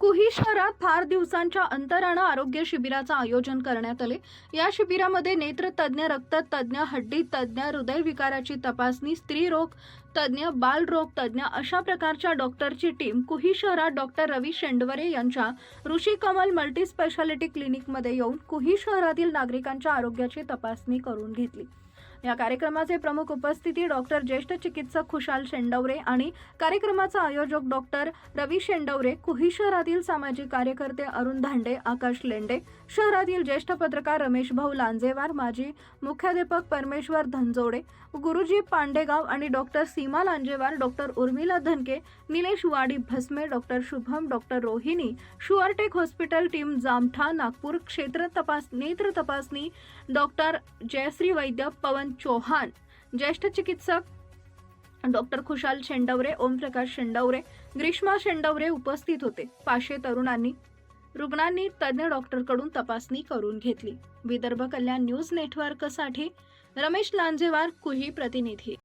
कुही शहरात फार दिवसांच्या अंतरानं आरोग्य शिबिराचं आयोजन करण्यात आले. या शिबिरामध्ये नेत्रतज्ञ रक्ततज्ञ हड्डी तज्ज्ञ हृदयविकाराची तपासणी स्त्रीरोग तज्ज्ञ बालरोग तज्ज्ञ अशा प्रकारच्या डॉक्टरची टीम कुही शहरात डॉक्टर रवी शेंडवरे यांच्या ऋषी कमल मल्टी स्पेशालिटी क्लिनिकमध्ये येऊन कुही शहरातील नागरिकांच्या आरोग्याची तपासणी करून घेतली. या कार्यक्रमाचे प्रमुख उपस्थिती डॉक्टर ज्येष्ठ चिकित्सक खुशाल शेंडवरे आणि कार्यक्रमाचा आयोजक डॉक्टर रवी शेंडवरे कुही शहरातील सामाजिक कार्यकर्ते अरुण धांडे आकाश लेंडे शहरातील ज्येष्ठ पत्रकार रमेश भाऊ लांजेवार माजी मुख्याध्यापक परमेश्वर धनजोडे गुरुजी पांडेगाव आणि doctor Seema Lanjewar doctor Urmila Dhanke Nilesh Wadi Bhasme doctor Shubham doctor Rohini Suretech hospital team Jamtha Nagpur क्षेत्र तपास नेत्र तपासणी डॉक्टर जयश्री वैद्य पवन चौहान ज्येष्ठ चिकित्सक डॉक्टर खुशाल शेंडवरे ओमप्रकाश शेंडवरे ग्रीष्मा शेंडवरे उपस्थित होते. पाचशे तरुणांनी रुग्णांनी तज्ज्ञ डॉक्टरकडून तपासणी करून घेतली. विदर्भ कल्याण न्यूज नेटवर्कसाठी रमेश लांजेवार कुही प्रतिनिधी.